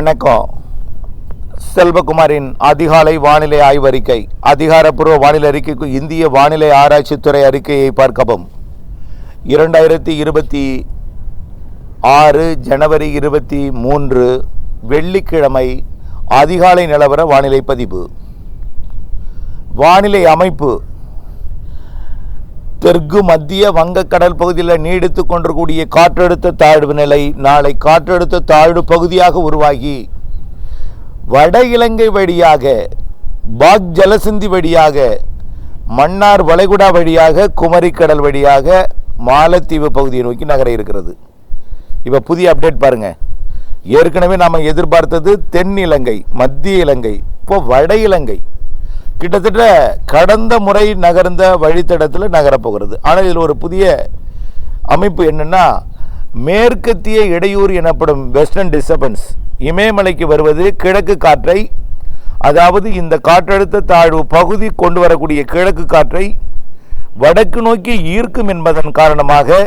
வணக்கம். செல்வகுமாரின் அதிகாலை வானிலை ஆய்வறிக்கை. அதிகாரப்பூர்வ வானிலை அறிக்கைக்கு இந்திய வானிலை ஆராய்ச்சித்துறை அறிக்கையை பார்க்கவும். இரண்டாயிரத்தி இருபத்தி ஆறு ஜனவரி இருபத்தி மூன்று வெள்ளிக்கிழமை அதிகாலை நிலவர வானிலை பதிவு. வானிலை அமைப்பு தெற்கு மத்திய வங்கக்கடல் பகுதியில் நீடித்து கொண்டிருக்கூடிய காற்றழுத்த தாழ்வு நிலை நாளை காற்றழுத்த தாழ்வு பகுதியாக உருவாகி வட இலங்கை வழியாக பாக் ஜலசிந்தி வழியாக மன்னார் வளைகுடா வழியாக குமரிக்கடல் வழியாக மாலத்தீவு பகுதியை நோக்கி நகர இருக்கிறது. இப்போ புதிய அப்டேட் பாருங்கள் ஏற்கனவே நாம் எதிர்பார்த்தது தென் இலங்கை மத்திய இலங்கை இப்போ வட இலங்கை. கிட்டத்தட்ட கடந்த முறை நகர்ந்த வழித்தடத்தில் நகரப்போகிறது. ஆனால் இதில் ஒரு புதிய அமைப்பு என்னென்னா மேற்கத்திய இடையூறு எனப்படும் வெஸ்டர்ன் டிஸ்டர்பன்ஸ் இமயமலைக்கு வருவது கிழக்கு காற்றை அதாவது இந்த காற்றழுத்த தாழ்வு பகுதி கொண்டு வரக்கூடிய கிழக்கு காற்றை வடக்கு நோக்கி ஈர்க்கும் என்பதன் காரணமாக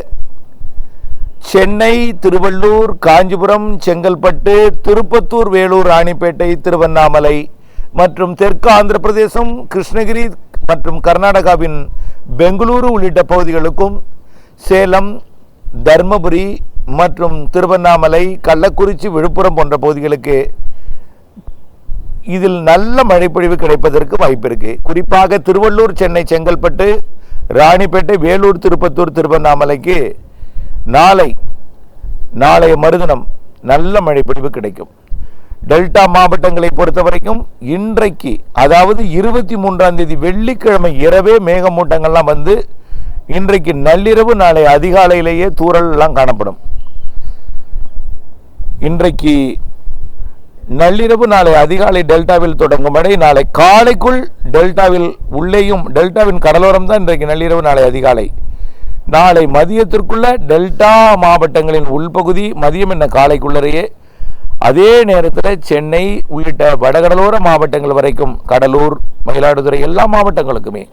சென்னை திருவள்ளூர் காஞ்சிபுரம் செங்கல்பட்டு திருப்பத்தூர் வேலூர் ராணிப்பேட்டை திருவண்ணாமலை மற்றும் தெற்கு ஆந்திர பிரதேசம் கிருஷ்ணகிரி மற்றும் கர்நாடகாவின் பெங்களூரு உள்ளிட்ட பகுதிகளுக்கும் சேலம் தர்மபுரி மற்றும் திருவண்ணாமலை கள்ளக்குறிச்சி விழுப்புரம் போன்ற பகுதிகளுக்கு இதில் நல்ல மழைப்பொழிவு கிடைப்பதற்கு வாய்ப்பு இருக்கு. குறிப்பாக திருவள்ளூர் சென்னை செங்கல்பட்டு ராணிப்பேட்டை வேலூர் திருப்பத்தூர் திருவண்ணாமலைக்கு நாளை நாளைய மறுதினம் நல்ல மழைப்பொழிவு கிடைக்கும். டெல்டா மாவட்டங்களை பொறுத்த வரைக்கும் இன்றைக்கு அதாவது இருபத்தி மூன்றாம் தேதி வெள்ளிக்கிழமை இரவே மேகமூட்டங்கள்லாம் வந்து இன்றைக்கு நள்ளிரவு நாளை அதிகாலையிலேயே தூரல்லாம் காணப்படும். இன்றைக்கு நள்ளிரவு நாளை அதிகாலை டெல்டாவில் தொடங்கும் மழை நாளை காலைக்குள் டெல்டாவில் உள்ளேயும் டெல்டாவின் கடலோரம் தான் இன்றைக்கு நள்ளிரவு நாளை அதிகாலை. நாளை மதியத்திற்குள்ள டெல்டா மாவட்டங்களின் உள்பகுதி மதியம் என்ன காலைக்குள்ளரையே அதே நேரத்தில் சென்னை உள்ளிட்ட வடகடலோர மாவட்டங்கள் வரைக்கும் கடலூர் மயிலாடுதுறை எல்லா மாவட்டங்களுக்குமே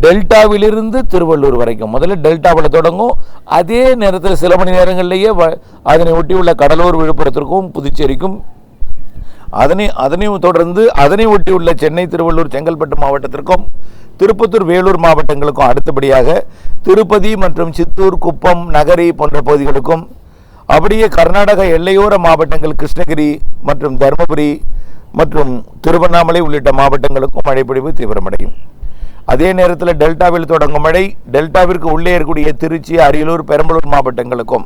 டெல்டாவிலிருந்து திருவள்ளூர் வரைக்கும் முதல்ல டெல்டாவில் தொடங்கும். அதே நேரத்தில் சில மணி நேரங்களிலேயே வ- அதனை ஒட்டியுள்ள கடலூர் விழுப்புரத்திற்கும் புதுச்சேரிக்கும் அதனை அதனையும் தொடர்ந்து அதனை ஒட்டியுள்ள சென்னை திருவள்ளூர் செங்கல்பட்டு மாவட்டத்திற்கும் திருப்பத்தூர் வேலூர் மாவட்டங்களுக்கும் அடுத்தபடியாக திருப்பதி மற்றும் சித்தூர் குப்பம் நகரி போன்ற பகுதிகளுக்கும் அப்படியே கர்நாடக எல்லையோர மாவட்டங்கள் கிருஷ்ணகிரி மற்றும் தருமபுரி மற்றும் திருவண்ணாமலை உள்ளிட்ட மாவட்டங்களுக்கும் மழைப்பொழிவு தீவிரமடையும். அதே நேரத்தில் டெல்டாவில் தொடங்கும் மழை டெல்டாவிற்கு உள்ளே இருக்கக்கூடிய திருச்சி அரியலூர் பெரம்பலூர் மாவட்டங்களுக்கும்.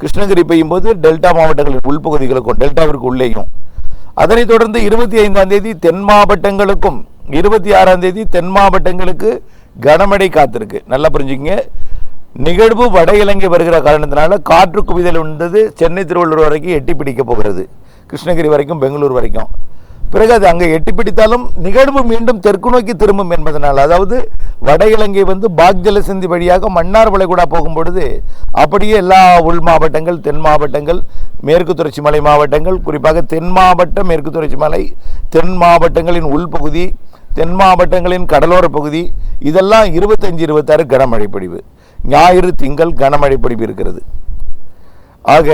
கிருஷ்ணகிரி பெய்யும் போது டெல்டா மாவட்டங்களின் உள்பகுதிகளுக்கும் டெல்டாவிற்கு உள்ளேயும். அதனைத் தொடர்ந்து இருபத்தி ஐந்தாம் தேதி தென் மாவட்டங்களுக்கும் இருபத்தி ஆறாம் தேதி தென் மாவட்டங்களுக்கு கனமழை காத்திருக்கு. நல்லா புரிஞ்சுக்கங்க. நிகழ்வு வட இலங்கை வருகிற காரணத்தினால காற்று குவிதல் வந்தது சென்னை திருவள்ளூர் வரைக்கும் எட்டி பிடிக்க போகிறது. கிருஷ்ணகிரி வரைக்கும் பெங்களூர் வரைக்கும். பிறகு அது அங்கே எட்டி பிடித்தாலும் நிகழ்வு மீண்டும் தெற்கு நோக்கி திரும்பும் என்பதனால் அதாவது வட இலங்கை வந்து பாக் ஜலசந்தி வழியாக மன்னார் வளைகுடா போகும்பொழுது அப்படியே எல்லா உள் மாவட்டங்கள் தென் மாவட்டங்கள் மேற்கு தொடர்ச்சி மலை மாவட்டங்கள் குறிப்பாக தென் மாவட்ட மேற்கு தொடர்ச்சி மலை தென் மாவட்டங்களின் உள்பகுதி தென் மாவட்டங்களின் கடலோர பகுதி இதெல்லாம் இருபத்தஞ்சி இருபத்தாறு கனமழை பொழிவு. ஞாயிறு திங்கள் கனமழை பொழிவு இருக்கிறது. ஆக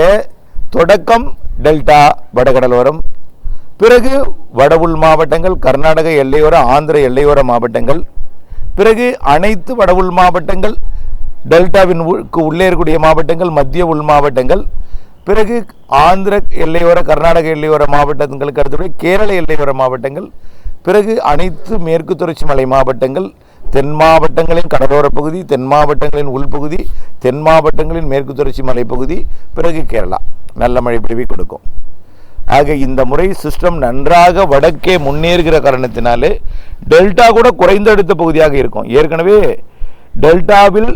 தொடக்கம் டெல்டா வடகடலோரம் பிறகு வட உள் மாவட்டங்கள் கர்நாடக எல்லையோர ஆந்திர எல்லையோர மாவட்டங்கள் பிறகு அனைத்து வட உள் மாவட்டங்கள் டெல்டாவின் உள்ளே இருக்கக்கூடிய மாவட்டங்கள் மத்திய உள் மாவட்டங்கள் பிறகு ஆந்திர எல்லையோர கர்நாடக எல்லையோர மாவட்டங்களுக்கு அடுத்தபடி கேரள எல்லையோர மாவட்டங்கள் பிறகு அனைத்து மேற்கு தொடர்ச்சி மலை மாவட்டங்கள் தென் மாவட்டங்களின் கடலோர பகுதி தென் மாவட்டங்களின் உள்பகுதி தென் மாவட்டங்களின் மேற்கு தொடர்ச்சி மலைப்பகுதி பிறகு கேரளா. நல்ல மழை பொழிவை கொடுக்கும். ஆக இந்த முறை சிஸ்டம் நன்றாக வடக்கே முன்னேறுகிற காரணத்தினாலே டெல்டா கூட குறைந்த அடுத்த பகுதியாக இருக்கும். ஏற்கனவே டெல்டாவில்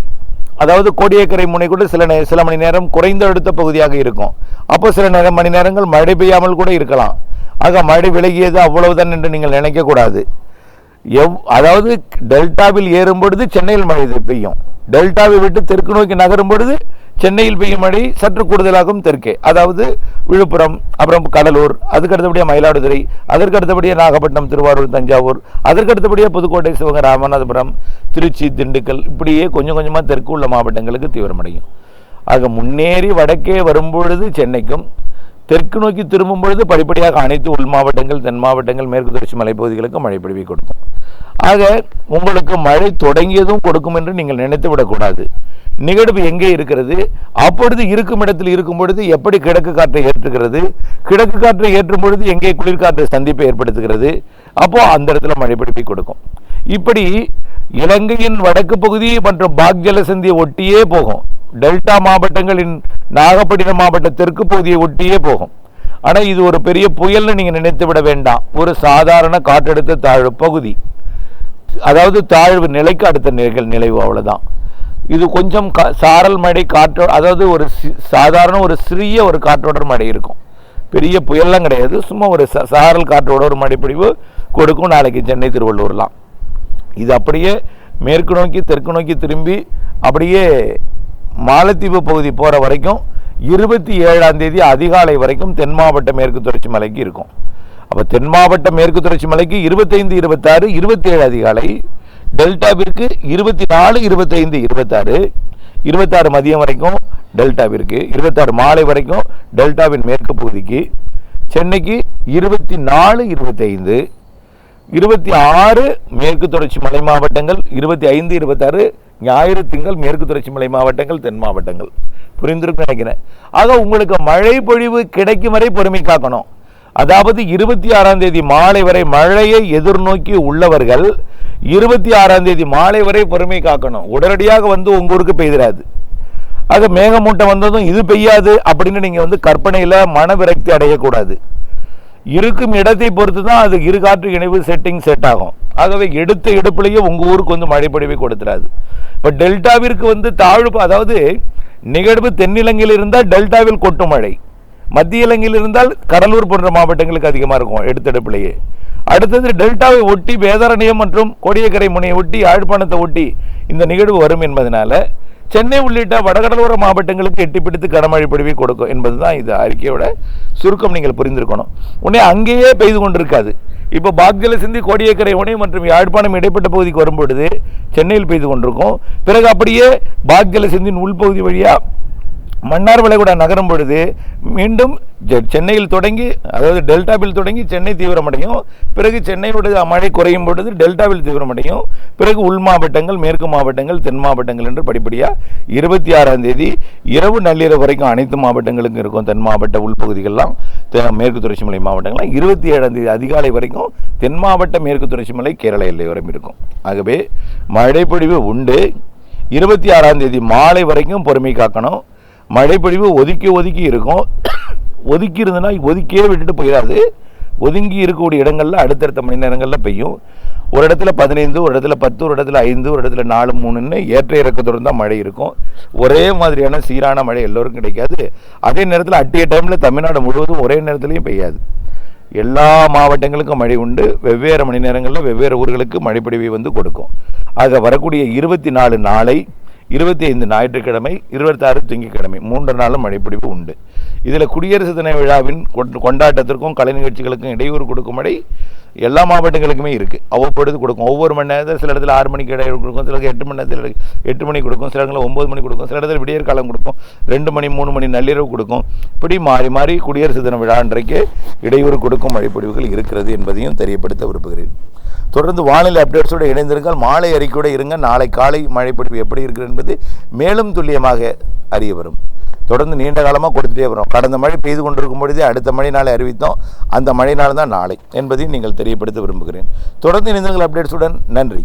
அதாவது கோடியக்கரை முனை கூட சில நே சில மணி நேரம் குறைந்த அடுத்த பகுதியாக இருக்கும். அப்போ சில நேரம் மணி நேரங்கள் மழை பெய்யாமல் கூட இருக்கலாம். ஆக மழை விலகியது அவ்வளவுதான் என்று நீங்கள் நினைக்கக்கூடாது. எவ் அதாவது டெல்டாவில் ஏறும் பொழுது சென்னையில் மழை பெய்யும். டெல்டாவை விட்டு தெற்கு நோக்கி நகரும் பொழுது சென்னையில் பெய்யும் மழை சற்று கூடுதலாகும் தெற்கே. அதாவது விழுப்புரம் அப்புறம் கடலூர் அதுக்கு அடுத்தபடியாக மயிலாடுதுறை அதற்கு அடுத்தபடியாக நாகப்பட்டினம் திருவாரூர் தஞ்சாவூர் அதற்கு அடுத்தபடியாக புதுக்கோட்டை சிவகங்கை ராமநாதபுரம் திருச்சி திண்டுக்கல் இப்படியே கொஞ்சம் கொஞ்சமாக தெற்கு உள்ள மாவட்டங்களுக்கு தீவிரமடையும். ஆக முன்னேறி வடக்கே வரும்பொழுது சென்னைக்கும் தெற்கு நோக்கி திரும்பும் பொழுது படிப்படியாக அனைத்து உள் மாவட்டங்கள் தென் மாவட்டங்கள் மேற்கு தொடர்ச்சி மலைப்பகுதிகளுக்கு மழை பொழிவை கொடுக்கும். ஆக உங்களுக்கு மழை தொடங்கியதும் கொடுக்கும் என்று நீங்கள் நினைத்து விடக்கூடாது. நிகழ்வு எங்கே இருக்கிறது? அப்பொழுது இருக்கும் இடத்தில் இருக்கும் பொழுது எப்படி கிழக்கு காற்றை ஏற்றுகிறது? கிழக்கு காற்றை ஏற்றும் பொழுது எங்கே குளிர்காற்று சந்திப்பை ஏற்படுத்துகிறது? அப்போ அந்த இடத்துல மழை பிடிப்பை கொடுக்கும். இப்படி இலங்கையின் வடக்கு பகுதி மற்றும் பாக்ஜல சந்தியை ஒட்டியே போகும். டெல்டா மாவட்டங்களின் நாகப்பட்டினம் மாவட்ட தெற்கு பகுதியை ஒட்டியே போகும். ஆனால் இது ஒரு பெரிய புயல்னு நீங்கள் நினைத்து விட வேண்டாம். ஒரு சாதாரண காற்றழுத்த தாழ்வு பகுதி. அதாவது தாழ்வு நிலைக்கு அடுத்த நிகழ் நிலைவு அவ்வளோதான் இது கொஞ்சம் கா- சாரல் மழை காற்றோ அதாவது ஒரு சி- சாதாரண ஒரு சிறிய ஒரு காற்றோட மழை இருக்கும். பெரிய புயல்லாம் கிடையாது. சும்மா ஒரு ச- சாரல் காற்றோட ஒரு மழைப்பிடிவு கொடுக்கும். நாளைக்கு சென்னை திருவள்ளூர்லாம். இது அப்படியே மேற்கு நோக்கி தெற்கு நோக்கி திரும்பி அப்படியே மாலத்தீவு பகுதி போகிற வரைக்கும் இருபத்தி ஏழாம் தேதி அதிகாலை வரைக்கும் தென் மாவட்ட மேற்கு தொடர்ச்சி மலைக்கு இருக்கும். அப்போ தென் மாவட்ட மேற்கு தொடர்ச்சி மலைக்கு இருபத்தைந்து இருபத்தாறு இருபத்தி ஏழு அதிகாலை டெல்டாவிற்கு இருபத்தி நாலு இருபத்தைந்து இருபத்தாறு இருபத்தாறு மதியம் வரைக்கும் டெல்டாவிற்கு இருபத்தாறு மாலை வரைக்கும் டெல்டாவின் மேற்கு பகுதிக்கு சென்னைக்கு இருபத்தி நாலு இருபத்தைந்து இருபத்தி ஆறு மேற்கு தொடர்ச்சி மலை மாவட்டங்கள் இருபத்தி ஐந்து இருபத்தாறு ஞாயிறு திங்கள் மேற்கு தொடர்ச்சி மலை மாவட்டங்கள் தென் மாவட்டங்கள். புரிந்திருக்கு நினைக்கிறேன். ஆக உங்களுக்கு மழை பொழிவு கிடைக்கும் வரை பொறுமை காக்கணும். அதாவது இருபத்தி ஆறாம் தேதி மாலை வரை மழையை எதிர்நோக்கி உள்ளவர்கள் இருபத்தி ஆறாம் தேதி மாலை வரை பொறுமை காக்கணும். உடனடியாக வந்து உங்க ஊருக்கு பெய்திராது. ஆக மேகமூட்டம் வந்ததும் இது பெய்யாது அப்படின்னு நீங்க வந்து கற்பனையில மன விரக்தி அடையக்கூடாது. இருக்கும் இடத்தை பொறுத்து தான் அது இரு காற்று இணைவு செட்டிங் செட் ஆகும். ஆகவே எடுத்த எடுப்புலேயே உங்கள் ஊருக்கு வந்து மழை கொடுத்துறாது. இப்போ டெல்டாவிற்கு வந்து தாழ்வு அதாவது நிகழ்வு தென்னிலங்கையில் இருந்தால் டெல்டாவில் கொட்டும் மழை. மத்திய இலங்கையில் இருந்தால் கடலூர் போன்ற மாவட்டங்களுக்கு அதிகமாக இருக்கும் எடுத்தெடுப்புலேயே அடுத்தது டெல்டாவை ஒட்டி வேதாரண்யம் மற்றும் கோடியக்கரை முனையை ஒட்டி யாழ்ப்பாணத்தை ஒட்டி இந்த நிகழ்வு வரும் என்பதனால சென்னை உள்ளிட்ட வடகடலோர மாவட்டங்களுக்கு எட்டிப்பிடித்து கனமழை பொழிவை கொடுக்கும் என்பதுதான் இது அறிக்கையோட சுருக்கம். நீங்கள் புரிந்திருக்கணும். உடனே அங்கேயே பெய்து கொண்டிருக்காது. இப்போ பாக்ஜல சிந்தி கோடியக்கரை உணை மற்றும் யாழ்ப்பாணம் இடைப்பட்ட பகுதிக்கு வரும்பொழுது சென்னையில் பெய்து கொண்டிருக்கும். பிறகு அப்படியே பாக்ஜல சிந்தின் உள்பகுதி வழியாக மன்னார் வளைகுடா நகரும் பொழுது மீண்டும் சென்னையில் தொடங்கி அதாவது டெல்டாவில் தொடங்கி சென்னை தீவிரமடையும். பிறகு சென்னையுடைய மழை குறையும் பொழுது டெல்டாவில் தீவிரமடையும். பிறகு உள் மாவட்டங்கள் மேற்கு மாவட்டங்கள் தென் மாவட்டங்கள் என்று படிப்படியாக இருபத்தி ஆறாம் தேதி இரவு நள்ளிரவு வரைக்கும் அனைத்து மாவட்டங்களுக்கும் இருக்கும் தென் மாவட்ட உள்பகுதிகள்லாம் தெ- மேற்கு தொடர்ச்சி மலை மாவட்டங்கள்லாம் இருபத்தி ஏழாம் தேதி அதிகாலை வரைக்கும் தென் மாவட்ட மேற்கு தொடர்ச்சி மலை கேரள எல்லை வரையும் இருக்கும். ஆகவே மழைப்பொழிவு உண்டு. இருபத்தி ஆறாம் தேதி மாலை வரைக்கும் பொறுமை காக்கணும். மழைப்பொழிவு ஒதுக்கி ஒதுக்கி இருக்கும். ஒதுக்கி இருந்ததுன்னா ஒதுக்கியே விட்டுட்டு போயிடாது. ஒதுங்கி இருக்கக்கூடிய இடங்களில் அடுத்தடுத்த மணி நேரங்களில் பெய்யும். ஒரு இடத்துல பதினைந்து ஒரு இடத்துல பத்து ஒரு இடத்துல ஐந்து ஒரு இடத்துல நாலு மூணுன்னு ஏற்ற இறக்கத்துடன் தான் மழை இருக்கும். ஒரே மாதிரியான சீரான மழை எல்லோருக்கும் கிடைக்காது. அதே நேரத்தில் அட்டிய டைமில் தமிழ்நாடு முழுவதும் ஒரே நேரத்துலையும் பெய்யாது. எல்லா மாவட்டங்களுக்கும் மழை உண்டு. வெவ்வேறு மணி நேரங்களில் வெவ்வேறு ஊர்களுக்கு மழைப்பொழிவை வந்து கொடுக்கும். ஆக வரக்கூடிய இருபத்தி நாலு நாளை இருபத்தி ஐந்து ஞாயிற்றுக்கிழமை இருபத்தாறு திங்கக்கிழமை மூன்று நாளும் மழைப்பிடிப்பு உண்டு. இதில் குடியரசு தின விழாவின் கொண்- கொண்டாட்டத்திற்கும் கலை நிகழ்ச்சிகளுக்கும் இடையூறு கொடுக்கும் மழை எல்லா மாவட்டங்களுக்குமே இருக்குது அவ்வப்பொழுது கொடுக்கும். ஒவ்வொரு மணி நேரத்தில் சில இடத்துல ஆறு மணிக்கு இடையூறு கொடுக்கும். சில எட்டு மணி நேரத்தில் எட்டு மணி கொடுக்கும். சில இடங்களில் ஒம்பது மணி கொடுக்கும். சில இடத்துல விடியற் காலம் கொடுக்கும். ரெண்டு மணி மூணு மணி நள்ளிரவு கொடுக்கும். இப்படி மாறி மாறி குடியரசு தின விழா அன்றைக்கு இடையூறு கொடுக்கும் மழைப்பொழிவுகள் இருக்கிறது என்பதையும் தெரியப்படுத்த விரும்புகிறேன். தொடர்ந்து வானிலை அப்டேட்ஸோடு இணைந்திருங்கள். மாலை அறிக்கையோடு இருங்க நாளை காலை மழைப்பொழிவு எப்படி இருக்கிறது என்பது மேலும் துல்லியமாக அறிய வரும். தொடர்ந்து நீண்ட காலமாக கொடுத்துட்டே வரும் கடந்த மழை பெய்து கொண்டிருக்கும் பொழுதே அடுத்த மழை நாளை அறிவித்தோம். அந்த மழை நாள் தான் நாளை என்பதையும் நீங்கள் தெரியப்படுத்த விரும்புகிறேன். தொடர்ந்து இணைந்திருங்கள் அப்டேட்ஸுடன். நன்றி.